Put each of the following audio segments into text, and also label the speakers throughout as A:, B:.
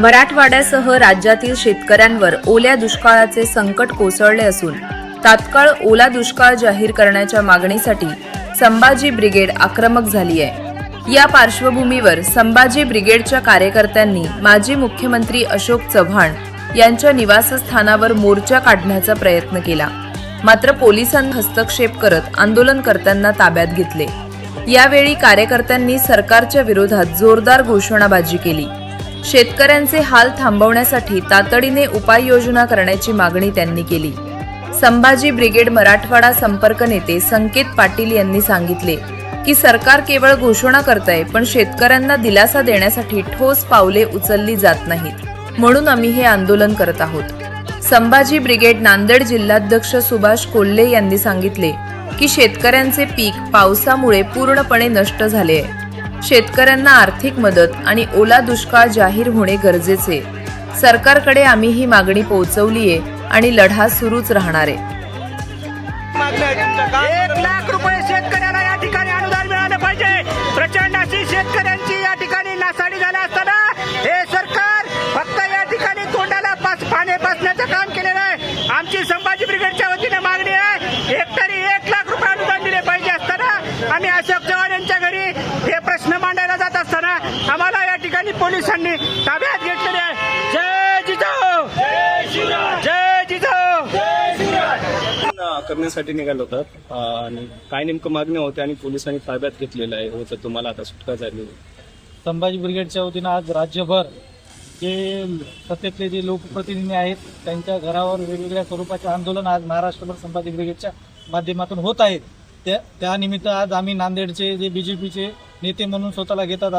A: मराठवाड्यासह राज्यातील शेतकऱ्यांवर ओल्या दुष्काळाचे संकट कोसळले असून तात्काळ ओला दुष्काळ जाहीर करण्याच्या मागणीसाठी संभाजी ब्रिगेड आक्रमक झाली आहे. या पार्श्वभूमीवर संभाजी ब्रिगेडच्या कार्यकर्त्यांनी माजी मुख्यमंत्री अशोक चव्हाण यांच्या निवासस्थानावर मोर्चा काढण्याचा प्रयत्न केला. मात्र पोलिसांनी हस्तक्षेप करत आंदोलनकर्त्यांना ताब्यात घेतले. यावेळी कार्यकर्त्यांनी सरकारच्या विरोधात जोरदार घोषणाबाजी केली. शेतकऱ्यांचे हाल थांबवण्यासाठी तातडीने उपाययोजना करण्याची मागणी त्यांनी केली. संभाजी ब्रिगेड मराठवाडा संपर्क नेते संकेत पाटील यांनी सांगितले की सरकार केवळ घोषणा करतंय पण शेतकऱ्यांना दिलासा देण्यासाठी ठोस पावले उचलली जात नाहीत. म्हणून आम्ही हे आंदोलन करत आहोत. संभाजी ब्रिगेड नांदेड जिल्हाध्यक्ष सुभाष कोल्हे यांनी सांगितले की शेतकऱ्यांचे पीक पावसामुळे पूर्णपणे नष्ट झाले आहे. शेतकऱ्यांना आर्थिक मदत आणि ओला दुष्काळ जाहीर होणे गरजेचे. सरकारकडे आम्ही ही मागणी पोहोचवलीये आणि लढा सुरूच राहणार आहे.
B: पोलिसांनी ताब्यात घेतलेले आहे. जय जिजाऊ. जय जिजाऊ.
C: करण्यासाठी निघालो होतात आणि काय नेमकं मागण्या होत्या आणि पोलिसांनी ताब्यात घेतलेलं आहे होतं तुम्हाला आता सुटका झाली.
D: संभाजी ब्रिगेडच्या वतीनं आज राज्यभर जे सत्तेतले जे लोकप्रतिनिधी आहेत त्यांच्या घरावर वेगवेगळ्या स्वरूपाचे आंदोलन आज महाराष्ट्रभर संभाजी ब्रिगेडच्या माध्यमातून होत आहेत. त्या त्यानिमित्त आज आम्ही नांदेडचे जे बी जे पीचे नेते म्हणून स्वतःला घेतात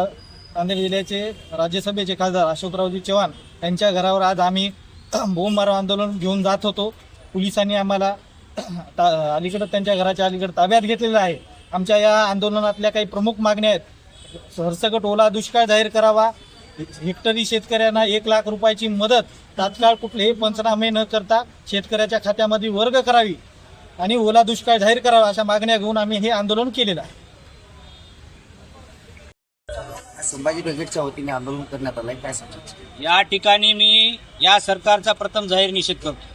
D: नांदेड जिल्ह्याचे राज्यसभेचे खासदार अशोकरावजी चव्हाण यांच्या घरावर आज आम्ही बोंबमारो आंदोलन घेऊन जात होतो. पोलिसांनी आम्हाला ता- अलीकडं त्यांच्या घराच्या अलीकडं ताब्यात घेतलेलं आहे. आमच्या या आंदोलनातल्या काही प्रमुख मागण्या आहेत. सरसकट ओला दुष्काळ जाहीर करावा. हेक्टरी शेतकऱ्यांना एक लाख रुपयाची मदत तात्काळ कुठलेही पंचनामे न करता शेतकऱ्याच्या खात्यामध्ये वर्ग करावी आणि ओला दुष्काळ जाहीर करावा अशा मागण्या घेऊन आम्ही हे आंदोलन केलेलं आहे.
E: संभाजी ब्रिगेडच्या वतीने आंदोलन करण्यात आलंय काय सांगायचं
F: या ठिकाणी मी या सरकारचा प्रथम जाहीर निषेध करतो.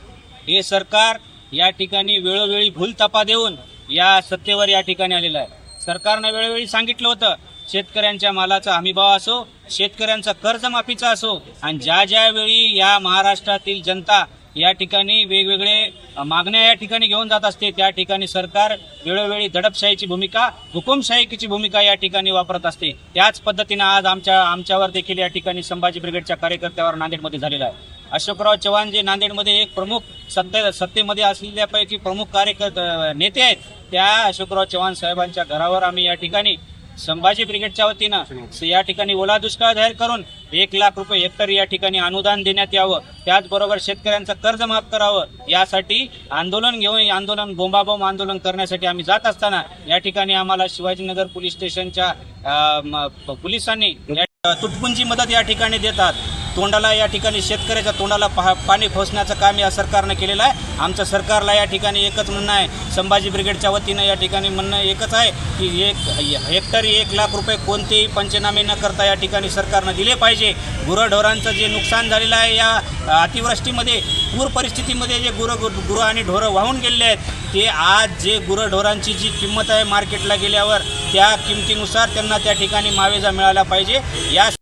F: हे सरकार या ठिकाणी वेळोवेळी भूलथापा देऊन या सत्तेवर या ठिकाणी आलेलं आहे. सरकारनं वेळोवेळी सांगितलं होतं शेतकऱ्यांच्या मालाचा हमीभाव असो शेतकऱ्यांचा कर्जमाफीचा असो आणि ज्या ज्या वेळी या महाराष्ट्रातील जनता या ठिकाणी वेगवेगळे मागण्या या ठिकाणी घेऊन जात असते. त्या ठिकाणी सरकार वेळोवेळी दडपशाहीची भूमिका हुकुमशाहीची भूमिका या ठिकाणी वापरत असते. त्याच पद्धतीनं आज आमच्या आमच्यावर देखील या ठिकाणी संभाजी ब्रिगेडच्या कार्यकर्त्यावर नांदेडमध्ये झालेला आहे. अशोकराव चव्हाण जे नांदेडमध्ये एक प्रमुख सत्ते सत्तेमध्ये असलेल्यापैकी प्रमुख कार्यकर्ते नेते आहेत त्या अशोकराव चव्हाण साहेबांच्या घरावर आम्ही या ठिकाणी संभाजी ब्रिगेडच्या वतीनं या ठिकाणी ओला दुष्काळ जाहीर करून एक लाख रुपये हेक्टर या ठिकाणी अनुदान देण्यात यावं. त्याचबरोबर शेतकऱ्यांचं कर्ज माफ करावं. यासाठी आंदोलन घेऊन आंदोलन बोंबाबोंब आंदोलन करण्यासाठी आम्ही जात असताना या ठिकाणी आम्हाला शिवाजीनगर पोलीस स्टेशनच्या पोलिसांनी तुटपुंची तुटपुंजी मदत या ठिकाणी देतात. तोंडाला या ठिकाणी शेतकऱ्याच्या तोंडाला पहा पाणी फोसण्याचं काम या सरकारनं केलेलं आहे. आमचं सरकारला या ठिकाणी एकच म्हणणं आहे. संभाजी ब्रिगेडच्या वतीनं या ठिकाणी म्हणणं एकच आहे की एक हेक्टरी एक लाख रुपये कोणतेही पंचनामे न करता या ठिकाणी सरकारनं दिले पाहिजे. गुरंढोरांचं जे नुकसान झालेलं आहे या अतिवृष्टीमध्ये पूर परिस्थितीमध्ये जे गुरं गुरं आणि ढोरं वाहून गेलेले आहेत ते आज जे गुरंढोरांची जी किंमत आहे मार्केटला गेल्यावर त्या किमतीनुसार त्यांना त्या ठिकाणी मावेजा मिळाला पाहिजे. या